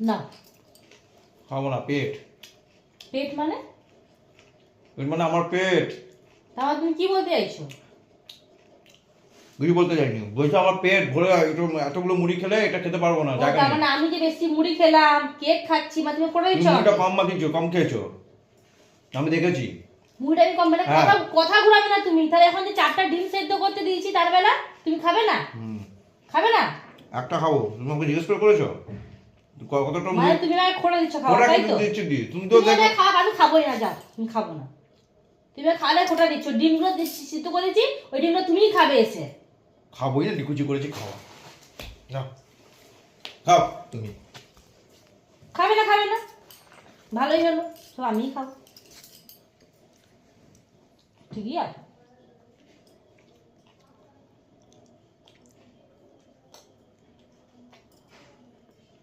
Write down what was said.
না। খাব না পেট। পেট মানে? পেট মানে আমার পেট। তাহলে তুমি কি বলতে চাইছো? বলতে বলছে আমার পেট ভরে একটু এতগুলো মুড়ি খেলে এটা খেতে পারব না জায়গা মানে আমি যে বেশি মুড়ি খেলাম কেক খাচ্ছি মানে তুমি করে দিচ্ছ? মুড়িটা কম মাখিয়েছো কম খেয়েছো। আমি দেখেছি। মুড়িটা আমি কম মানে হ্যাঁ। কথা কথা ঘুরাবে না তুমি। তাহলে এখন যে চারটা ডিম সেদ্ধ করতে দিয়েছি তার বেলা তুমি খাবে না? হুম। খাবে না? একটা খাব। তুমি আমাকে জিজ্ঞেস করে করেছ? কতটা মানে তুমি আমাকে খোলা দিচ্ছ খাবার তাই তো? দিচ্ছি দি তুমি তো দেখো খাও আমি খাবোই না যাও তুমি খাব না। তুমি খালে খোটা দিচ্ছ ডিমগুলো সিদ্ধ করেছি ওই ডিমগুলো তুমিই খাবে এসে খাবোই না নিকুচি করেছি খাওয়া। যাও। খাও তুমি। খাবে না খাবে না। ভালোই হলো সব আমিই খাব। ঠিকই আছে।